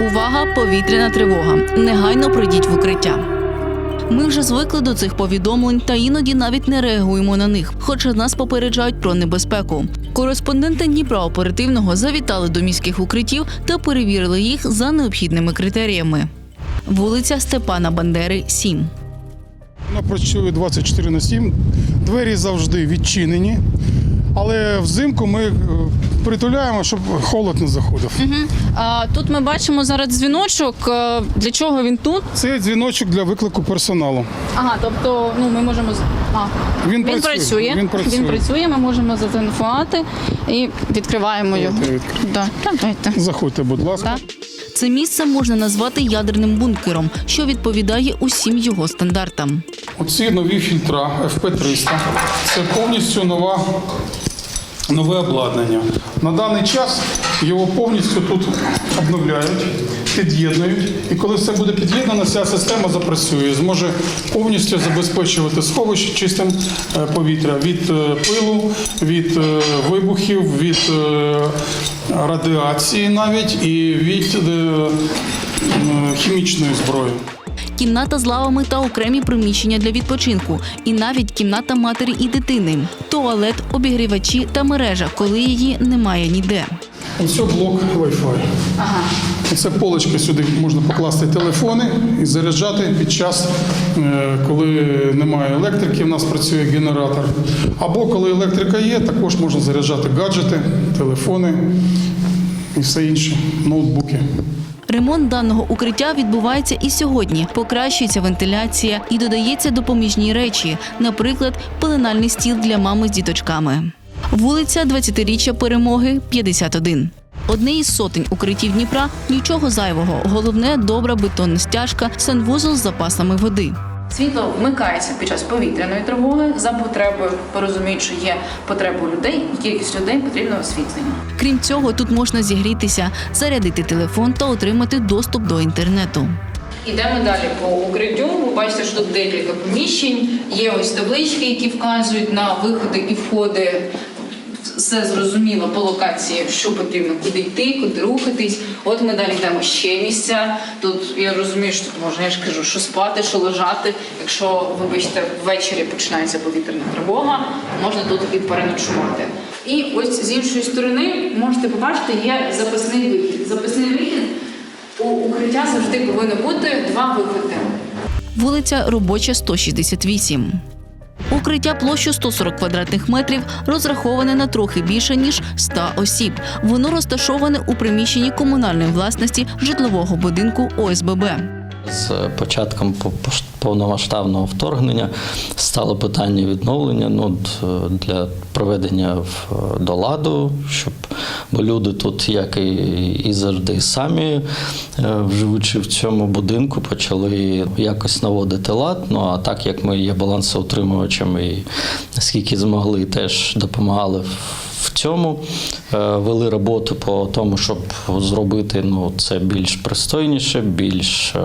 Увага, повітряна тривога. Негайно пройдіть в укриття. Ми вже звикли до цих повідомлень та іноді навіть не реагуємо на них, хоча нас попереджають про небезпеку. Кореспонденти Дніпра оперативного завітали до міських укриттів та перевірили їх за необхідними критеріями. Вулиця Степана Бандери, 7. Вона працює 24 на 7. Двері завжди відчинені. Але взимку ми е, притуляємо, щоб холод не заходив. А тут ми бачимо зараз дзвіночок. Е, Для чого він тут? Це дзвіночок для виклику персоналу. Ага, тобто, ну ми можемо з- а, Він, він працює. Він працює. Він працює. Ми можемо зателефонувати і відкриваємо його. Да. Давайте. Заходьте, будь ласка. Так. Це місце можна назвати ядерним бункером, що відповідає усім його стандартам. Оці нові фільтра FP300. Це повністю нова, нове обладнання. На даний час його повністю тут обновляють, під'єднують. І коли все буде під'єднано, ця система запрацює, зможе повністю забезпечувати сховище чистим е, повітря від е, пилу, від е, вибухів, від радіації навіть і від хімічної зброї. Кімната з лавами та окремі приміщення для відпочинку, і навіть кімната матері і дитини, туалет, обігрівачі та мережа, коли її немає ніде. Ось блок Wi-Fi. Ага. Це полочка сюди можна покласти телефони і заряджати під час, е, коли немає електрики, в нас працює генератор. Або коли електрика є, також можна заряджати гаджети, телефони і все інше, ноутбуки. Ремонт даного укриття відбувається і сьогодні. Покращується вентиляція і додається допоміжні речі, наприклад, пеленальний стіл для мами з діточками. Вулиця 20-річчя перемоги 51. Одне із сотень укриттів Дніпра нічого зайвого. Головне добра бетонна стяжка, санвузол з запасами води. Світло вмикається під час повітряної тривоги за потреби, порозуміють, що є потреба людей, і кількість людей потрібно освітлення. Крім цього, тут можна зігрітися, зарядити телефон та отримати доступ до інтернету. Ідемо далі по укриттю. Ви бачите, що тут декілька приміщень. Є ось таблички, які вказують на виходи і входи. Все зрозуміло по локації, що потрібно, куди йти, куди рухатись. От ми далі йдемо ще місця. Тут я розумію, що тут можна, я ж кажу, що спати, що лежати. Якщо, вибачте, ввечері починається повітряна тривога, можна тут і переночувати. І ось з іншої сторони можете побачити, є запасний вихід. Запасний вихід у укриття завжди повинно бути два виходи. Вулиця Робоча 168. Укриття площу 140 квадратних метрів розраховане на трохи більше ніж 100 осіб. Воно розташоване у приміщенні комунальної власності житлового будинку ОСББ. З початком повномасштабного вторгнення стало питання відновлення ну, для проведення в- до ладу, щоб бо люди тут, як і, і завжди, самі, е, живучи в цьому будинку, почали якось наводити лад. Ну а так як ми є балансоутримувачами і наскільки змогли, теж допомагали в- в цьому, е, вели роботу по тому, щоб зробити ну, це більш пристойніше, більш е,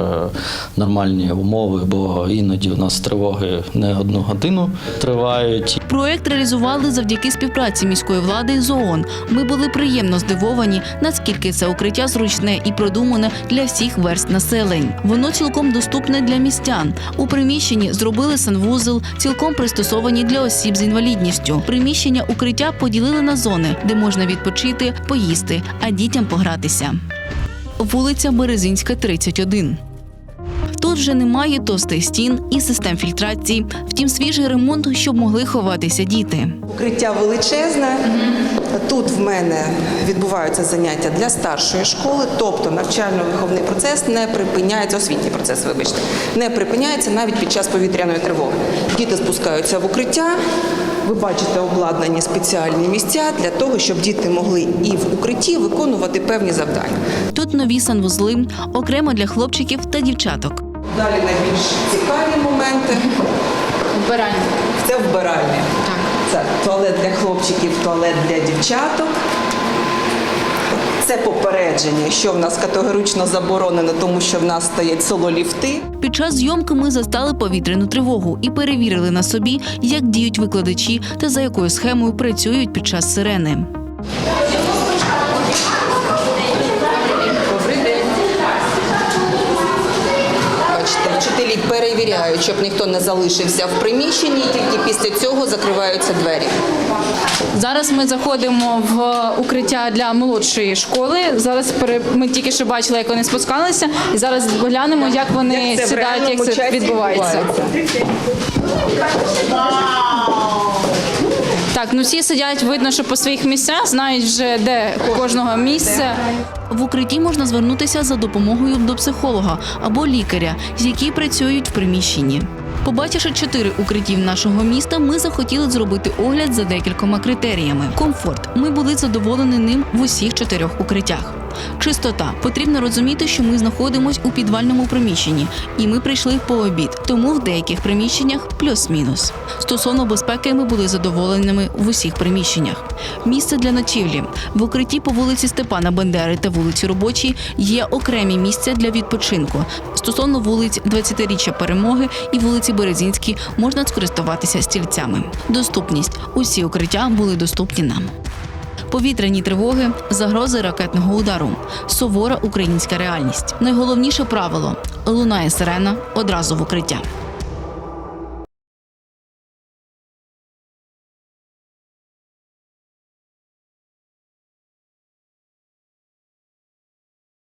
нормальні умови, бо іноді у нас тривоги не одну годину тривають. Проект реалізували завдяки співпраці міської влади з ООН. Ми були приємно здивовані, наскільки це укриття зручне і продумане для всіх верст населень. Воно цілком доступне для містян. У приміщенні зробили санвузол, цілком пристосовані для осіб з інвалідністю. Приміщення укриття поділили на зони, де можна відпочити, поїсти, а дітям погратися. Вулиця Березинська, 31. Тут вже немає товстих стін і систем фільтрації. Втім, свіжий ремонт, щоб могли ховатися діти. Укриття величезне. Тут в мене відбуваються заняття для старшої школи, тобто навчально-виховний процес не припиняється, освітній процес, вибачте, не припиняється навіть під час повітряної тривоги. Діти спускаються в укриття. Ви бачите обладнані спеціальні місця для того, щоб діти могли і в укритті виконувати певні завдання. Тут нові санвузли, окремо для хлопчиків та дівчаток. Далі найбільш цікаві моменти Вбирання. це вбиральня. Це туалет для хлопчиків, туалет для дівчаток. Це попередження, що в нас категорично заборонено, тому що в нас стоять соло-ліфти. Під час зйомки ми застали повітряну тривогу і перевірили на собі, як діють викладачі та за якою схемою працюють під час сирени. Перевіряють, щоб ніхто не залишився в приміщенні, і тільки після цього закриваються двері. Зараз ми заходимо в укриття для молодшої школи. Зараз ми тільки що бачили, як вони спускалися, і зараз глянемо, як вони сідають, як це відбувається. Так, ну всі сидять, видно, що по своїх місцях знають вже де кожного місця. В укритті можна звернутися за допомогою до психолога або лікаря, які працюють в приміщенні. Побачивши чотири укриттів нашого міста, ми захотіли зробити огляд за декількома критеріями. Комфорт. Ми були задоволені ним в усіх чотирьох укриттях. Чистота. Потрібно розуміти, що ми знаходимося у підвальному приміщенні, і ми прийшли по обід. Тому в деяких приміщеннях плюс-мінус. Стосовно безпеки, ми були задоволеними в усіх приміщеннях. Місце для ночівлі в укритті по вулиці Степана Бендери та вулиці Робочій є окремі місця для відпочинку. Стосовно вулиць 20-річчя перемоги і вулиці Березінській можна скористуватися стільцями. Доступність усі укриття були доступні нам. Повітряні тривоги, загрози ракетного удару, сувора українська реальність. Найголовніше правило лунає сирена одразу в укриття.